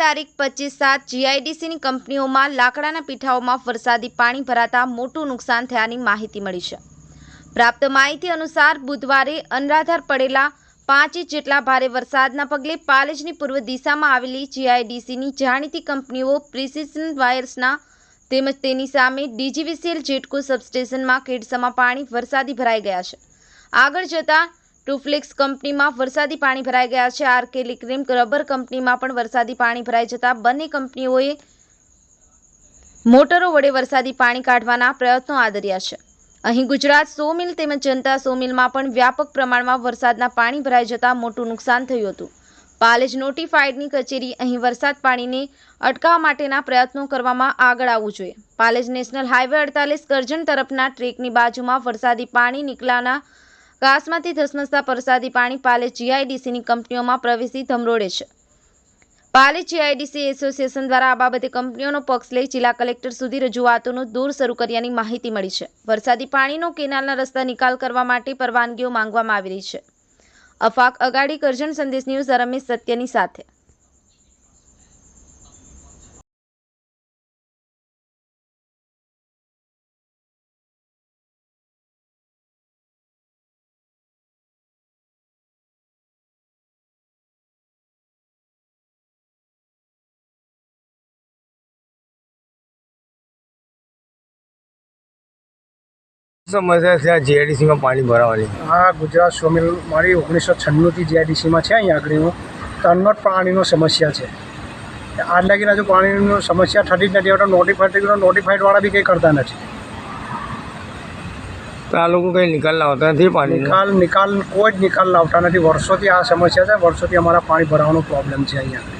તારીખ પચીસ સાત જીઆઈડીસીની કંપનીઓમાં લાકડાના પીઠાઓમાં વરસાદી પાણી ભરાતા મોટું નુકસાન થયાની માહિતી મળી છે. પ્રાપ્ત માહિતી અનુસાર બુધવારે અનરાધાર પડેલા પાંચ ઇંચ જેટલા ભારે વરસાદના પગલે પાલેજની પૂર્વ દિશામાં આવેલી જીઆઈડીસીની જાણીતી કંપનીઓ પ્રિસિઝન વાયર્સના તેમજ તેની સામે ડીજીવીસીએલ જેટકો સબસ્ટેશનમાં કેડસમાં પાણી વરસાદી ભરાઈ ગયા છે. આગળ જતા ટુફ્લેક્સ કંપનીમાં વરસાદી પાણી ભરાઈ ગયા છે. આરકે લિક્રીમ રબર કંપનીમાં પણ વરસાદી પાણી ભરાઈ જતા બંને કંપનીઓએ મોટરો વડે વરસાદી પાણી કાઢવાના પ્રયત્નો આદર્યા છે. અહીં ગુજરાત સો મિલ તેમજ જનતા સો મિલમાં પણ વ્યાપક પ્રમાણમાં વરસાદના પાણી ભરાઈ જતા મોટું નુકસાન થયું હતું. પાલેજ નોટિફાઈડની કચેરી અહીં વરસાદ પાણીને અટકાવવા માટેના પ્રયત્નો કરવામાં આગળ આવવું જોઈએ. પાલેજ નેશનલ હાઈવે અડતાલીસ કરજણ તરફના ટ્રેકની બાજુમાં વરસાદી પાણી નીકળાના કાસમાંથી ધસમસતા વરસાદી પાણી પાલે જીઆઈડીસીની કંપનીઓમાં પ્રવેશી ધમરોડે છે. પાલે જીઆઈડીસી એસોસિએશન દ્વારા આ બાબતે કંપનીઓનો પક્ષ લઈ જિલ્લા કલેક્ટર સુધી રજૂઆતોનું દૂર શરૂ કર્યાની માહિતી મળી છે. વરસાદી પાણીનો કેનાલના રસ્તા નિકાલ કરવા માટે પરવાનગીઓ માંગવામાં આવી રહી છે. અફાક અગાડી કરજણ સંદેશ ન્યૂઝ રમેશ સત્યની સાથે. સમસ્યા છે? આ જીઆઈડીસીમાં પાણી ભરાવાની. આ ગુજરાત સોમિલ મારી ઓગણીસો છન્નુંથી જીઆઈડીસીમાં છે અહીંયા આગળનું તનમટ પાણીનો સમસ્યા છે. આજ લાગીને હજુ પાણીની સમસ્યા થતી જ નથી હવે નોટિફાઈડ નોટિફાઈડવાળા બી કંઈ કરતા નથી. આ લોકો કંઈ નિકાલ લાવતા નથી પાણી નિકાલ નિકાલ કોઈ જ નિકાલ લાવતા નથી. વર્ષોથી આ સમસ્યા છે વર્ષોથી અમારા પાણી ભરાવાનો પ્રોબ્લેમ છે અહીંયા